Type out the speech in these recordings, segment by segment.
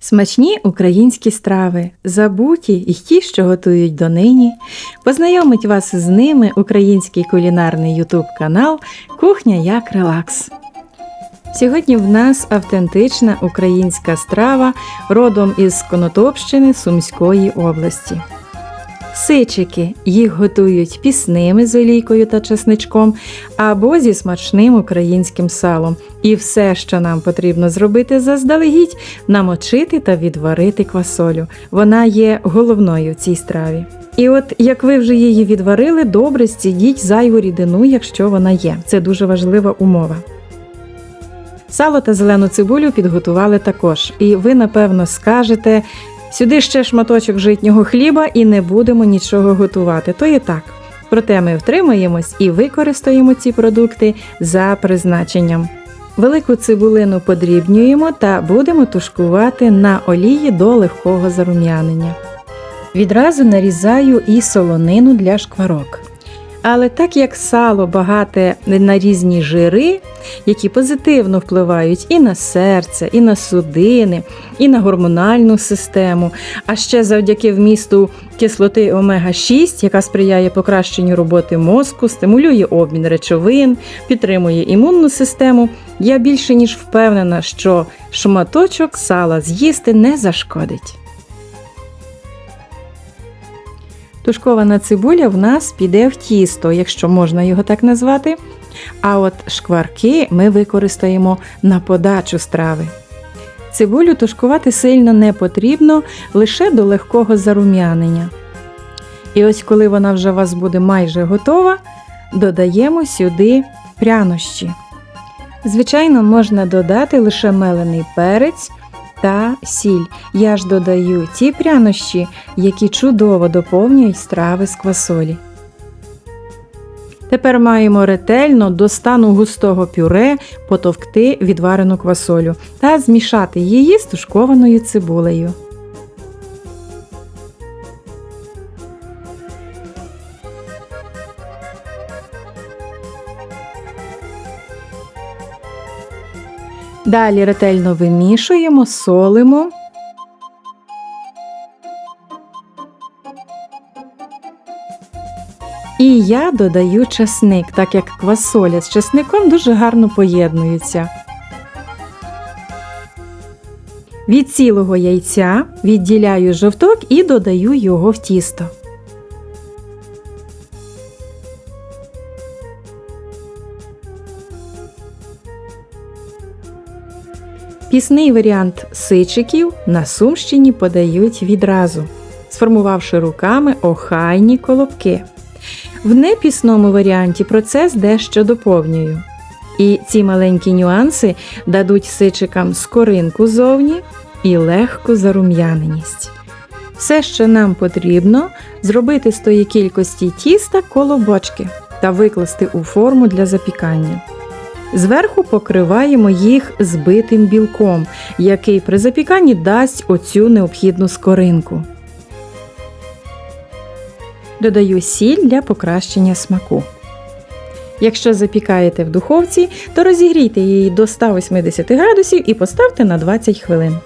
Смачні українські страви, забуті і ті, що готують донині. Познайомить вас з ними український кулінарний ютуб канал Кухня як релакс. Сьогодні в нас автентична українська страва родом із Конотопщини Сумської області. Сичики їх готують пісними з олійкою та чесничком або зі смачним українським салом. І все, що нам потрібно зробити заздалегідь, намочити та відварити квасолю. Вона є головною в цій страві. І от як ви вже її відварили, добре стідіть зайву рідину, якщо вона є. Це дуже важлива умова. Сало та зелену цибулю підготували також. І ви, напевно, скажете, сюди ще шматочок житнього хліба і не будемо нічого готувати. То і так. Проте ми втримаємось і використаємо ці продукти за призначенням. Велику цибулину подрібнюємо та будемо тушкувати на олії до легкого зарум'янення. Відразу нарізаю і солонину для шкварок. Але так як сало багате на різні жири, які позитивно впливають і на серце, і на судини, і на гормональну систему, а ще завдяки вмісту кислоти омега-6, яка сприяє покращенню роботи мозку, стимулює обмін речовин, підтримує імунну систему, я більше ніж впевнена, що шматочок сала з'їсти не зашкодить. Тушкована цибуля в нас піде в тісто, якщо можна його так назвати. А от шкварки ми використаємо на подачу страви. Цибулю тушкувати сильно не потрібно, лише до легкого зарум'янення. І ось коли вона вже у вас буде майже готова, додаємо сюди прянощі. Звичайно, можна додати лише мелений перець та сіль. Я ж додаю ті прянощі, які чудово доповнюють страви з квасолі. Тепер маємо ретельно до стану густого пюре потовкти відварену квасолю та змішати її з тушкованою цибулею. Далі ретельно вимішуємо, солимо. І я додаю часник, так як квасоля з часником дуже гарно поєднуються. Від цілого яйця відділяю жовток і додаю його в тісто. Пісний варіант сичиків на Сумщині подають відразу, сформувавши руками охайні колобки. В непісному варіанті процес дещо доповнюю. І ці маленькі нюанси дадуть сичикам скоринку зовні і легку зарум'яненість. Все, що нам потрібно, зробити з тої кількості тіста колобочки та викласти у форму для запікання. Зверху покриваємо їх збитим білком, який при запіканні дасть оцю необхідну скоринку. Додаю сіль для покращення смаку. Якщо запікаєте в духовці, то розігрійте її до 180 градусів і поставте на 20 хвилин.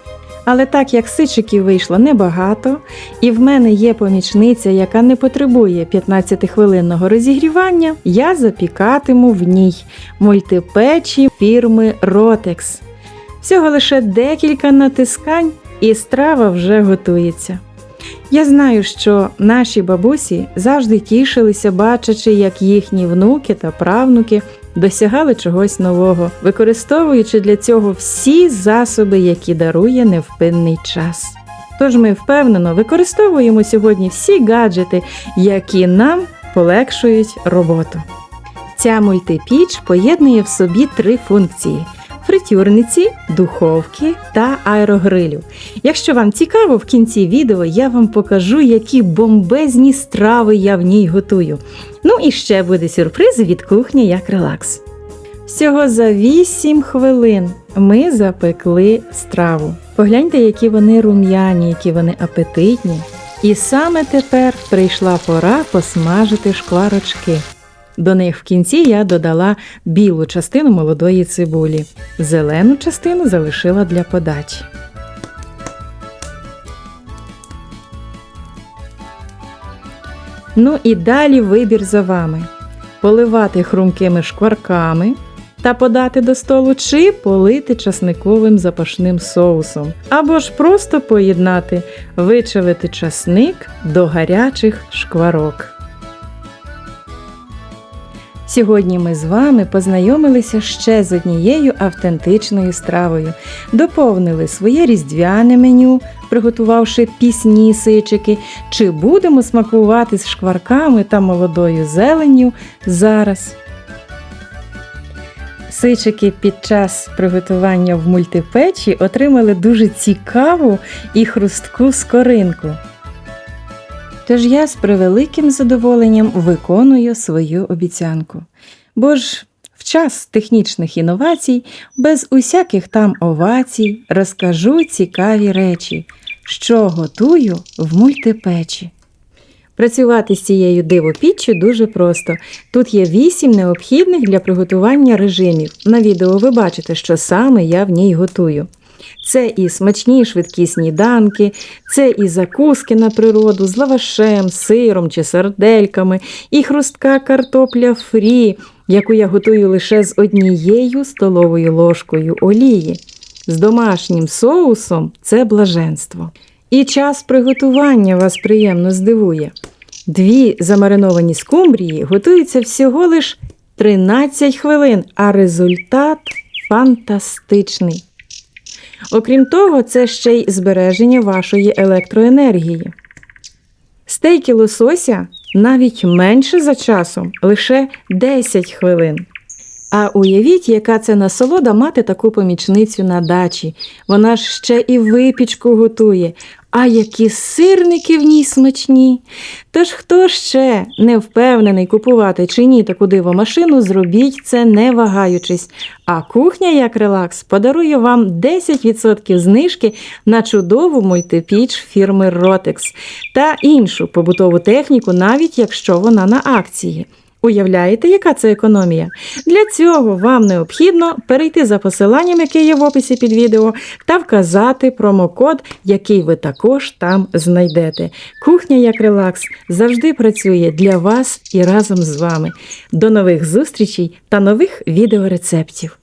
Але так як сичиків вийшло небагато, і в мене є помічниця, яка не потребує 15-хвилинного розігрівання, я запікатиму в ній мультипечі фірми Rotex. Всього лише декілька натискань, і страва вже готується. Я знаю, що наші бабусі завжди тішилися, бачачи, як їхні внуки та правнуки досягали чогось нового, використовуючи для цього всі засоби, які дарує невпинний час. Тож ми впевнено використовуємо сьогодні всі гаджети, які нам полегшують роботу. Ця мультипіч поєднує в собі три функції. Фритюрниці, духовки та аерогрилю. Якщо вам цікаво, в кінці відео я вам покажу, які бомбезні страви я в ній готую. Ну і ще буде сюрприз від кухні як релакс. Всього за 8 хвилин ми запекли страву. Погляньте, які вони рум'яні, які вони апетитні. І саме тепер прийшла пора посмажити шкварочки. До них в кінці я додала білу частину молодої цибулі, зелену частину залишила для подачі. Ну і далі вибір за вами: поливати хрумкими шкварками та подати до столу, чи полити часниковим запашним соусом, або ж просто поєднати, вичавити часник до гарячих шкварок. Сьогодні ми з вами познайомилися ще з однією автентичною стравою, доповнили своє різдвяне меню, приготувавши пісні сичики, чи будемо смакувати з шкварками та молодою зеленню зараз. Сичики під час приготування в мультипечі отримали дуже цікаву і хрустку скоринку. Тож я з превеликим задоволенням виконую свою обіцянку. Бо ж в час технічних інновацій, без усяких там овацій, розкажу цікаві речі, що готую в мультипечі. Працювати з цією дивопіччю дуже просто. Тут є 8 необхідних для приготування режимів. На відео ви бачите, що саме я в ній готую. Це і смачні швидкі сніданки, це і закуски на природу з лавашем, сиром чи сардельками, і хрустка картопля фрі, яку я готую лише з однією столовою ложкою олії. З домашнім соусом це блаженство. І час приготування вас приємно здивує. Дві замариновані скумбрії готуються всього лиш 13 хвилин, а результат фантастичний. Окрім того, це ще й збереження вашої електроенергії. Стейки лосося навіть менше за часом, лише 10 хвилин. А уявіть, яка це насолода мати таку помічницю на дачі. Вона ж ще і випічку готує. А які сирники в ній смачні. Тож хто ще не впевнений купувати чи ні таку дивомашину, зробіть це не вагаючись. А кухня як релакс подарує вам 10% знижки на чудову мультипіч фірми Rotex та іншу побутову техніку, навіть якщо вона на акції. Уявляєте, яка це економія? Для цього вам необхідно перейти за посиланням, яке є в описі під відео, та вказати промокод, який ви також там знайдете. Кухня як релакс завжди працює для вас і разом з вами. До нових зустрічей та нових відеорецептів!